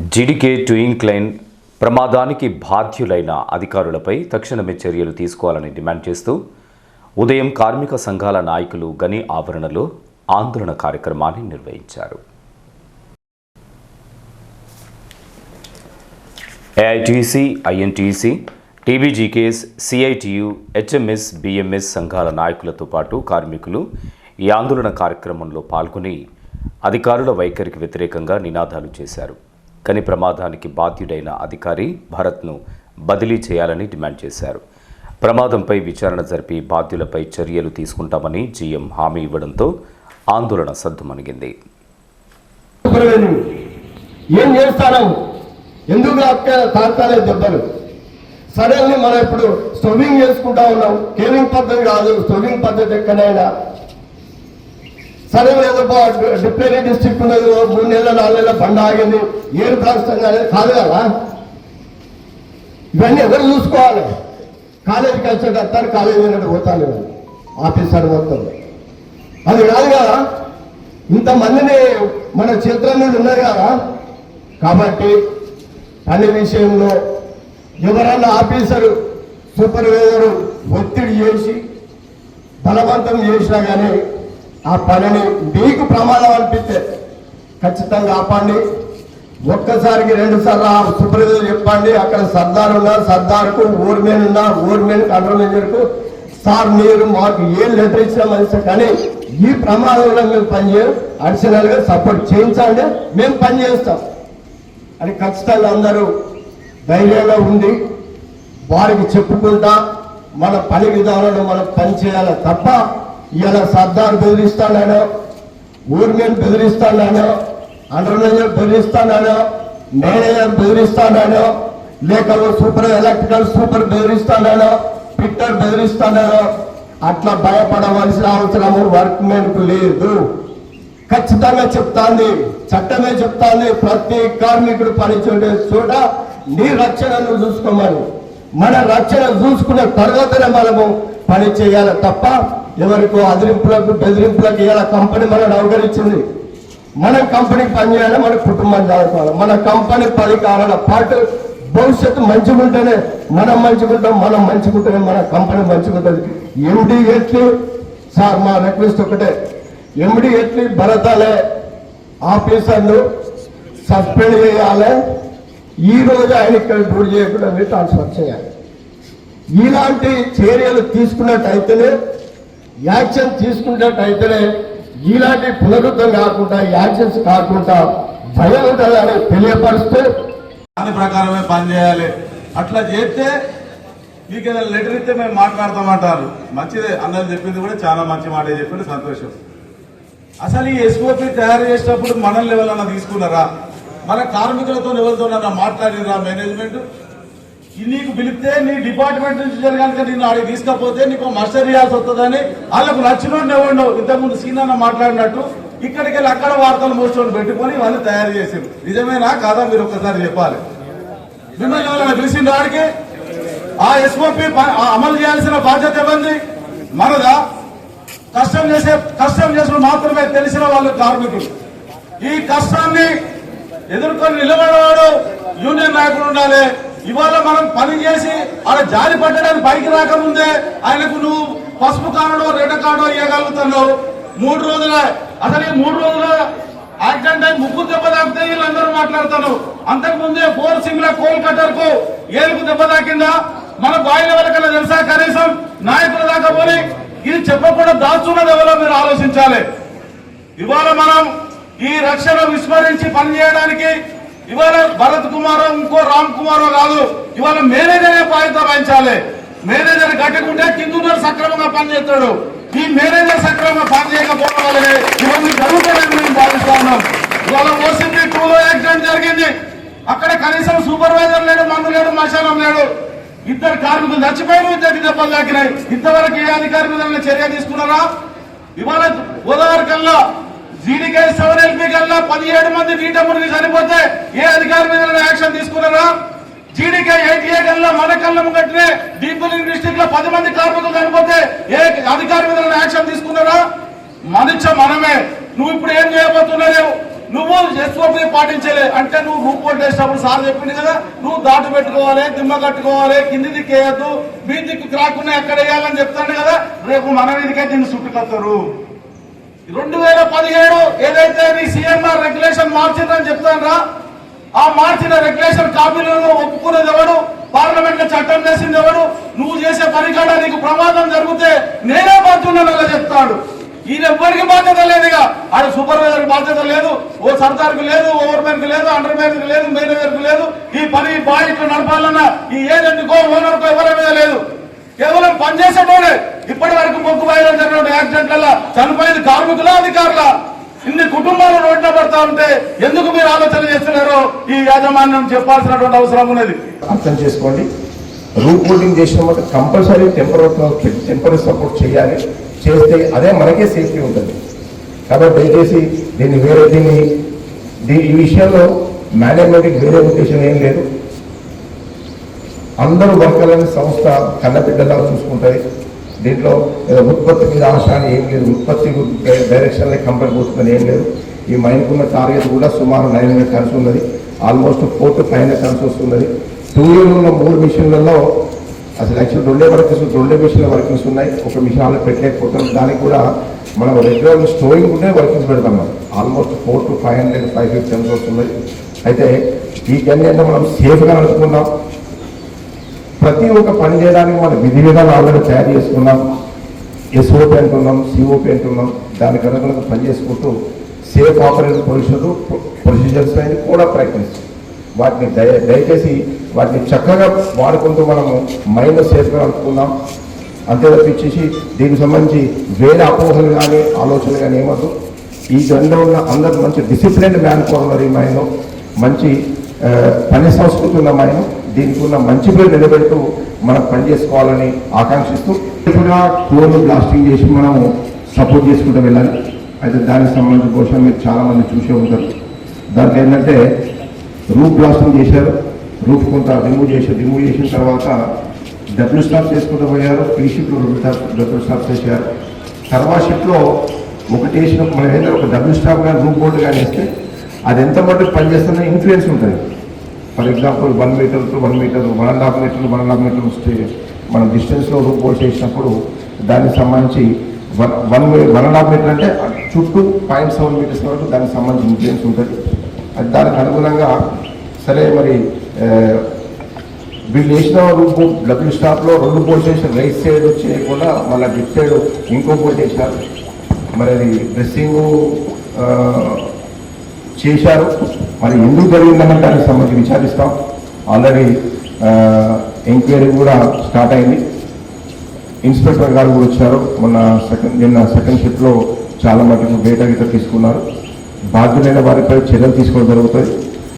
GDK to incline ప్రమాదానికి బాధ్యులైన అధికారులపై తక్షణమే చర్యలు తీసుకోవాలని డిమాండ్ చేస్తూ ఉదయం కార్మిక సంఘాల నాయకులు గని ఆవరణలో ఆందోళన కార్యక్రమాన్ని నిర్వహించారు. AITC INTC TBGKS CITU HMS BMS సంఘాల నాయకులతో పాటు కార్మికులు ఈ ఆందోళన కార్యక్రమంలో పాల్గొని అధికారుల వైఖరికి వ్యతిరేకంగా నినాదాలు చేశారు. కని ప్రమాదానికి బాధ్యుడైన అధికారి భరత్ను బదిలీ చేయాలని డిమాండ్ చేశారు. ప్రమాదంపై విచారణ జరిపి బాధ్యులపై చర్యలు తీసుకుంటామని జీఎం హామీ ఇవ్వడంతో ఆందోళన సద్దుమణిగింది. ఏం చేస్తాను? ఎందుకు తాకా తాకాలే దెబ్బలు? సడన్లీ మనం ఇప్పుడు స్టోవింగ్ చేసుకుంటా ఉన్నాం. కేవింగ్ పద్ధతి కాదు స్టోవింగ్ పద్ధతి ఎక్కడైనా? సరే ఏదో డిప్లరీ డిస్ట్రిక్ట్ ఉన్నది మూడు నెలల నాలుగు నెలల బండ ఆగింది. ఏడు రాష్ట్రంగా అనేది కాదు కదా? ఇవన్నీ ఎవరు చూసుకోవాలి? కాలేజీకి వచ్చాడు వస్తారు కాలేజీ నుండి పోతాను ఆఫీసర్ మొత్తం. అది కాదు కదా? ఇంతమందిని మన చేతుల మీద ఉన్నారు కదా? కాబట్టి పని విషయంలో ఎవరన్నా ఆఫీసరు సూపర్వైజరు ఒత్తిడి చేసి బలవంతం చేసినా కానీ ఆ పనిని మీకు ప్రమాదం అనిపిస్తే ఖచ్చితంగా ఆపండి. ఒక్కసారికి రెండు సార్లు ఆ సూపర్వైజర్ చెప్పండి. అక్కడ సర్దార్ ఉన్నారు. సర్దార్కు ఓర్మేన్ ఉన్నా ఓర్మేన్ కంట్రోల్ మేనేజర్కు సార్ మీరు మాకు ఏం లెటర్ ఇచ్చినా మంచిది కానీ ఈ ప్రమాదంలో మేము పనిచేయం అడిషనల్గా సపోర్ట్ చేయించండి. మేము పని చేస్తాం. అని ఖచ్చితంగా అందరూ ధైర్యంగా ఉండి వారికి చెప్పుకుంటా మన పని విధానంలో మనం పని చేయాలి తప్ప ఇవాళ సర్దార్ బెదిరిస్తానో ఊర్మిని బెదిరిస్తాను అండర్ మేనేజర్ బెదిరిస్తానో మేనేజర్ బెదిరిస్తానో లేక సూపర్ ఎలక్ట్రికల్ సూపర్ బెదిరిస్తానో పిట్టర్ బెదిరిస్తాను అట్లా భయపడవలసిన అవసరము వర్క్కు లేదు. ఖచ్చితంగా చెప్తాంది చట్టమే చెప్తాంది ప్రతి కార్మికుడు పనిచేసే చోట నీ రక్షణను చూసుకోమని. మన రక్షణ చూసుకున్న తర్వాతనే మనము పని చేయాలి తప్ప ఎవరికో అదిరింపులకు బెదిరింపులకు ఇలా కంపెనీ మనల్ని అవగరించింది. మన కంపెనీకి పనిచేయాలి మన కుటుంబం చదువుకోవాలి. మన కంపెనీ పది కాలాల పాటు భవిష్యత్తు మంచిగా ఉంటేనే మనం మంచిగుంటాం మనం మంచిగుంటేనే మన కంపెనీ మంచిగుంటుంది ఎండి ఎట్లు సార్ మా రిక్వెస్ట్ ఒకటే. ఎండి ఎట్లు భరతాలే ఆఫీసర్లు సస్పెండ్ చేయాలి. ఈ రోజు ఆయన ఇక్కడ డ్యూటీ చేయకుండా ట్రాన్స్ఫర్ చేయాలి. ఇలాంటి చర్యలు తీసుకున్నట్టయితేనే యాక్షన్ తీసుకున్నట్టయితేనే ఇలాంటి పునరుద్ధం కాకుండా యాక్షన్స్ కాకుండా భయం ఉంటుందని తెలియపరుస్తూ దాని ప్రకారమే పనిచేయాలి అట్లా చేస్తే మీకు ఏదైనా లెటర్ ఇస్తే మేము మాట్లాడతామంటారు. మంచిదే. అందరు చెప్పింది కూడా చాలా మంచి మాట చెప్పింది సంతోషం. అసలు ఈ ఎస్ఓపి తయారు చేసేటప్పుడు మనం లెవెల్ అన్న తీసుకున్నారా? మన కార్మికులతో ఎవరితోనన్నా మాట్లాడినరా మేనేజ్మెంట్? నీకు పిలిస్తే నీ డిపార్ట్మెంట్ నుంచి కనుక నిన్ను ఆడికి తీసుకపోతే నీకు మాస్టర్ చేయాల్సి వస్తుందని వాళ్ళకు నచ్చినోడు ఎవడో ఇంతకుముందు సీనన్న మాట్లాడినట్టు ఇక్కడికి వెళ్ళి అక్కడ వార్తలు మోసుకొని పెట్టుకొని వాళ్ళు తయారు చేసింది నిజమేనా కాదా మీరు ఒక్కసారి చెప్పాలి? మిమ్మల్ని ఎవరైనా పిలిచింది ఆడికి? ఆ ఎస్ఓపి అమలు చేయాల్సిన బాధ్యత ఇవ్వండి మనదా? కష్టం చేసే కష్టం చేసిన మాత్రమే తెలిసిన వాళ్ళు కార్మికులు. ఈ కష్టాన్ని ఎదుర్కొని నిలబడేవాడు యూనియన్ నాయకుడు ఉండాలి. ఇవాళ మనం పని చేసి ఆడ జారి పట్టడానికి పైకి రాకముందే ఆయనకు నువ్వు పసుపు కాడో రెడ్ కాడో ఇవ్వగలుగుతున్నావు మూడు రోజుల. అసలు ఈ మూడు రోజుల యాక్సిడెంట్ అయి ముక్కు దెబ్బ తాకితే వీళ్ళందరూ మాట్లాడతాను అంతకు ముందే ఫోర్ సింగ్ల కోల్ కట్టర్కు ఏలుకు దెబ్బ తాకిందా? మన బాయిల వరకల్లా తెలుసా? కనీసం నాయకుల దాకా పోని. ఇది చెప్పకుండా దాచున్నది ఎవరో మీరు ఆలోచించాలి. ఇవాళ మనం ఈ రక్షణ విస్మరించి పనిచేయడానికి ఇవాళ భరత్ కుమారో ఇంకో రామ్ కుమారో కాదు ఇవాళ మేనేజరే బాధ్యత వహించాలి. మేనేజర్ గట్టుకుంటే కింద సక్రమంగా పనిచేస్తాడు. ఈ మేనేజర్ సక్రమంగా పనిచేయకపోవడం వల్లనే ఇవన్నీ జరుగుతాయని మేము భావిస్తా ఉన్నాం ఇవాళ ఓసీపీ టూలో యాక్సిడెంట్ జరిగింది. అక్కడ కనీసం సూపర్వైజర్ లేడు మందు లేడు మశానం లేడు. ఇద్దరు కార్మికులు చచ్చిపోయిన ఇద్దరికి దెబ్బలు తాకినాయి. ఇంతవరకు ఏ అధికారి మీద చర్య తీసుకున్నారా? ఇవాళ గోదావరి కల్లా జీడికాయ సెవెన్ ఎల్పీ కల్లా పదిహేడు మంది నీట మునిగి చనిపోతే ఏ అధికారి మీద యాక్షన్ తీసుకున్నారా జీడికాయ ఎయిటీఏ కల్లా మన కళ్ళ ముంగట్నే దీపులింగ్ డిస్టిక్లో పది మంది కార్మికులు చనిపోతే ఏ అధికారి మీద యాక్షన్ తీసుకున్నారా మనిష మనమే. నువ్వు ఇప్పుడు ఏం చేయబోతున్నావు? నువ్వు ఎస్ఓపి పాటించలే. అంటే నువ్వు రూపోట్ చేసినప్పుడు సార్ చెప్పింది కదా నువ్వు దాటు పెట్టుకోవాలి దిమ్మ కట్టుకోవాలి కింది దిక్కేయద్దు మీ దిక్కు రాకుండా ఎక్కడ వేయాలని చెప్తాను కదా రేపు మన మీదకే దీన్ని చుట్టుకొస్తారు రెండు వేల పదిహేడు ఏదైతే నీ సిఎంఆర్ రెగ్యులేషన్ మార్చిందని చెప్తానరా ఆ మార్చిన రెగ్యులేషన్ కాపీలను ఒప్పుకునేది ఎవడు? పార్లమెంట్లో చట్టం చేసింది ఎవడు? నువ్వు చేసే పరికాడ నీకు ప్రమాదం జరిగితే నేనే బాధ్యున్నాను అలా చెప్తాడు. ఈయన ఎవ్వరికి బాధ్యత లేదుగా. ఆడ సూపర్వైజర్ బాధ్యత లేదు ఓ సర్దార్కు లేదు ఓవర్కు లేదు అండర్ మ్యాన్ లేదు మేనేజర్కి లేదు. ఈ పని బాయ్ నడపాలన్నా ఈ ఏజెంట్ కో ఓనర్ కో ఎవరి మీద లేదు. కేవలం పనిచేసేటోడే ఇప్పటి వరకు మొక్కు బయలు జరిగిన యాక్సిడెంట్ల చనిపోయింది కార్మికుల అధికారుల ఇన్ని కుటుంబాలు రోడ్ల పడతా ఉంటే ఎందుకు మీరు ఆలోచన చేస్తున్నారో ఈ యాజమాన్యం చెప్పాల్సినటువంటి అవసరం ఉన్నది. అర్థం చేసుకోండి. రూట్ బోర్డింగ్ చేసినప్పుడు కంపల్సరీ టెంపరీ టెంపరీ సపోర్ట్ చేయాలి. చేస్తే అదే మనకే సేఫ్టీ ఉంటుంది. కాబట్టి దయచేసి దీన్ని వేరే దీన్ని దీ- ఈ విషయంలో మేనేజ్మెంట్కి వేరే ఉద్దేశం ఏం లేదు. అందరూ వర్గాలని సంస్థ కన్నబిడ్డలా చూసుకుంటాయి. దీంట్లో ఏదో ఉత్పత్తి మీద ఆశ అని ఏం లేదు. ఉత్పత్తి డైరెక్షన్లో కంపెనీ పోతుందని ఏం లేదు. ఈ మైన్కున్న టార్గెట్ కూడా సుమారు నైన్ హండ్రెడ్ టన్స్ ఉన్నది. Almost four to five hundred tons వస్తున్నది. టూ ఇయర్ ఉన్న మూడు మిషన్లలో అసలు యాక్చువల్ రెండే వర్కింగ్స్ రెండే మిషన్ల వర్కింగ్స్ ఉన్నాయి ఒక మిషన్ ఆల్రెడీ పెట్టలేకపోతున్నాం. దానికి కూడా మనం రెగ్యులర్ స్టోరింగ్ ఉంటే వర్కింగ్స్ పెడతాం almost four to five hundred five fifty tons వస్తున్నది. అయితే ఈ జర్నీ అంటే మనం సేఫ్గా నడుచుకున్నాం ప్రతి ఒక్క పని చేయడానికి మనం విధి విధాలు ఆల్రెడీ తయారు చేసుకున్నాం. ఎస్ఓపి అంటున్నాం సిఓపి అంటున్నాం. దానికి అనుగుణంగా పని చేసుకుంటూ సేఫ్ ఆపరేషన్ ప్రొసీజర్ ప్రొసీజర్స్ పైన కూడా ప్రయత్నిస్తాం. వాటిని దయ దయచేసి వాటిని చక్కగా వాడుకుంటూ మనము మైండ్ సేఫ్గా అనుకుందాం అంతే తప్పించేసి దీనికి సంబంధించి వేరే అపోహలు కానీ ఆలోచనలు కానీ ఏమద్దు. ఈ జెండా ఉన్న అందరూ మంచి డిసిప్లిన్ మ్యాన్ పవర్ ఉన్నారు ఈ మంచి పని సంస్కృతి ఉన్న మైండ్ దీనికి ఉన్న మంచి పేరు నిలబెడుతూ మనం పని చేసుకోవాలని ఆకాంక్షిస్తూ కూడా క్లోన్ బ్లాస్టింగ్ చేసి మనం సపోర్ట్ చేసుకుంటూ వెళ్ళాలి. అయితే దానికి సంబంధించిన బహుశా మీరు చాలా మంది చూసే ఉంటారు. దానికి ఏంటంటే రూఫ్ బ్లాస్టింగ్ చేశారు. రూఫ్ కొంత రిమూవ్ చేశారు. రిమూవ్ చేసిన తర్వాత డబ్బులు స్టాప్ చేసుకుంటూ పోయారు. ఈ షిఫ్ట్లో రెండు డబ్బులు స్టాప్ చేశారు. తర్వాత షిఫ్ట్లో ఒకటి వేసిన మనం ఏదైనా ఒక డబ్బులు స్టాప్ కానీ రూమ్ బోర్డు కానీ వేస్తే అది ఎంత మటుకు పనిచేస్తున్న ఇన్ఫ్లుయెన్స్ ఉంటుంది. For example one metre to one metre one and half metre one and half metre stay మనం డిస్టెన్స్లో రూమ్ బోర్డ్ చేసినప్పుడు దానికి సంబంధించి one one one and half metre అంటే చుట్టూ పాయింట్ సెవెన్ మీటర్స్ వరకు దానికి సంబంధించి ఇన్ఫ్లుయెన్స్ ఉంటుంది. అది దానికి అనుగుణంగా సరే మరి వీళ్ళు వేసిన రూపు డబ్ల్యూ స్టాప్లో రెండు బోల్ట్ వేసి రైట్ సైడ్ చేయకుండా మళ్ళీ లెఫ్ట్ సైడ్ ఇంకో బోల్ట్ వేసినారు మరి అది డ్రెస్సింగు చేశారు. మరి ఎందుకు జరిగిందన్న దానికి సంబంధించి విచారిస్తాం. ఆల్రెడీ ఎంక్వైరీ కూడా స్టార్ట్ అయింది. ఇన్స్పెక్టర్ గారు కూడా వచ్చారు. మొన్న సెకండ్ నిన్న సెకండ్ షిఫ్ట్లో చాలా మటుకు డేటా గిట్ట తీసుకున్నారు. బాధ్యులైన వారిపై చర్యలు తీసుకోవడం జరుగుతుంది.